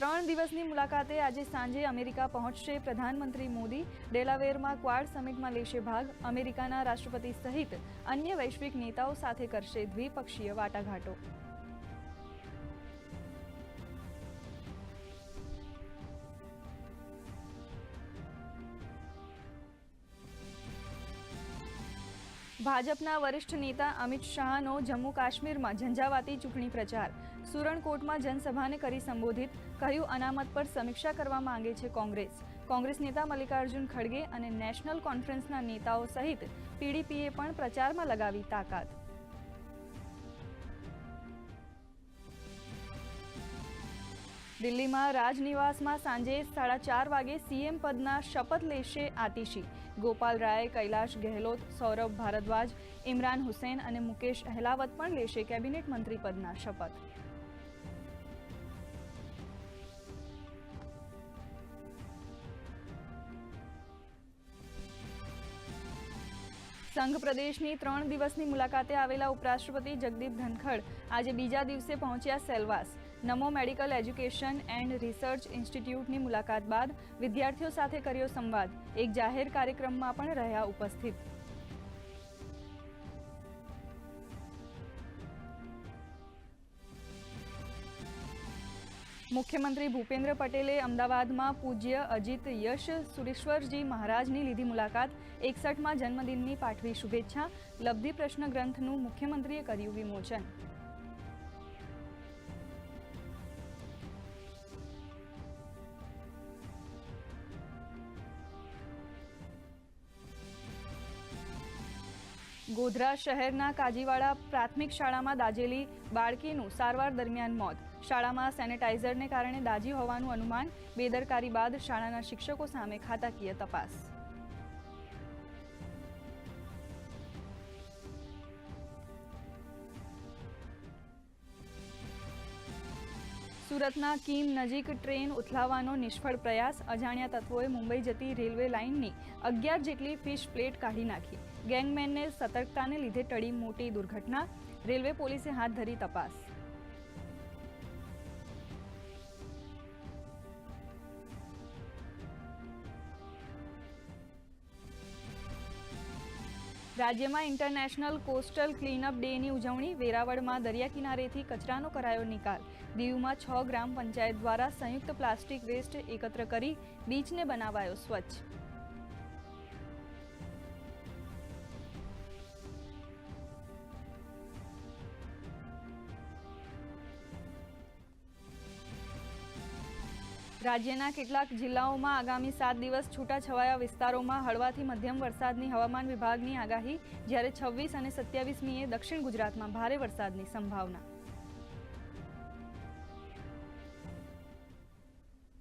ત્રણ દિવસની મુલાકાતે આજે સાંજે અમેરિકા પહોંચશે પ્રધાનમંત્રી મોદી. ડેલાવેરમાં ક્વાડ સમિટમાં લેશે ભાગ. અમેરિકાના રાષ્ટ્રપતિ સહિત અન્ય વૈશ્વિક નેતાઓ સાથે કરશે દ્વિપક્ષીય વાટાઘાટો. ભાજપના વરિષ્ઠ નેતા અમિત શાહનો જમ્મુ કાશ્મીરમાં ઝંઝાવાતી ચૂંટણી પ્રચાર. સુરણકોટમાં જનસભાને કરી સંબોધિત, કહ્યું, અનામત પર સમીક્ષા કરવા માંગે છે કોંગ્રેસ. કોંગ્રેસ નેતા મલ્લિકાર્જુન ખડગે અને નેશનલ કોન્ફરન્સના નેતાઓ સહિત પીડીપીએ પણ પ્રચારમાં લગાવી તાકાત. દિલ્હીમાં રાજનિવાસમાં સાંજે સાડા ચાર વાગે સીએમ પદના શપથ લેશે આતિશી. ગોપાલ રાય, કૈલાશ ગેહલોત, સૌરભ ભારદ્વાજ, ઇમરાન હુસેન અને મુકેશ અહેલાવત પણ લેશે કેબિનેટ મંત્રી પદના શપથ. સંઘ પ્રદેશની ત્રણ દિવસની મુલાકાતે આવેલા ઉપરાષ્ટ્રપતિ જગદીપ ધનખડ આજે બીજા દિવસે પહોંચ્યા Silvassa. Namo medical education and research ઇન્સ્ટિટ્યૂટની મુલાકાત બાદ વિદ્યાર્થીઓ સાથે કર્યો સંવાદ. એક જાહેર કાર્યક્રમમાં પણ રહ્યા ઉપસ્થિત. મુખ્યમંત્રી ભૂપેન્દ્ર પટેલે અમદાવાદમાં પૂજ્ય અજીત યશ સુરેશ્વરજી મહારાજની લીધી મુલાકાત એકસઠમાં જન્મદિનની પાઠવી શુભેચ્છા. લબ્ધિ પ્રશ્ન ગ્રંથનું મુખ્યમંત્રીએ કર્યું વિમોચન. ગોધરા શહેરના કાજીવાડા પ્રાથમિક શાળામાં દાજેલી બાળકીનું સારવાર દરમિયાન મોત. શાળામાં સેનેટાઇઝરને કારણે દાજી હોવાનું અનુમાન. બેદરકારી બાદ શાળાના શિક્ષકો સામે ખાતાકીય તપાસ. સુરતના કીમ નજીક ટ્રેન ઉથલાવવાનો નિષ્ફળ પ્રયાસ. અજાણ્યા તત્વોએ મુંબઈ જતી રેલવે લાઇનની અગિયાર જેટલી ફિશ પ્લેટ કાઢી નાખી. ગેંગમેનને સતર્કતાને લીધે ટળી મોટી દુર્ઘટના. રેલવે પોલીસે હાથ ધરી તપાસ. રાજ્યમાં ઇન્ટરનેશનલ કોસ્ટલ ક્લીનઅપ ડેની ઉજવણી વેરાવળમાં દરિયા કિનારેથી કચરાનો કરાયો નિકાલ. દીવમાં છ ગ્રામ પંચાયત દ્વારા સંયુક્ત પ્લાસ્ટિક વેસ્ટ એકત્ર કરી બીચને બનાવાયો સ્વચ્છ. રાજ્યના કેટલાક જિલ્લાઓમાં આગામી સાત દિવસ છૂટાછવાયા વિસ્તારોમાં હળવાથી મધ્યમ વરસાદની હવામાન વિભાગની આગાહી, જ્યારે છવ્વીસ અને સત્યાવીસમીએ દક્ષિણ ગુજરાતમાં ભારે વરસાદની સંભાવના.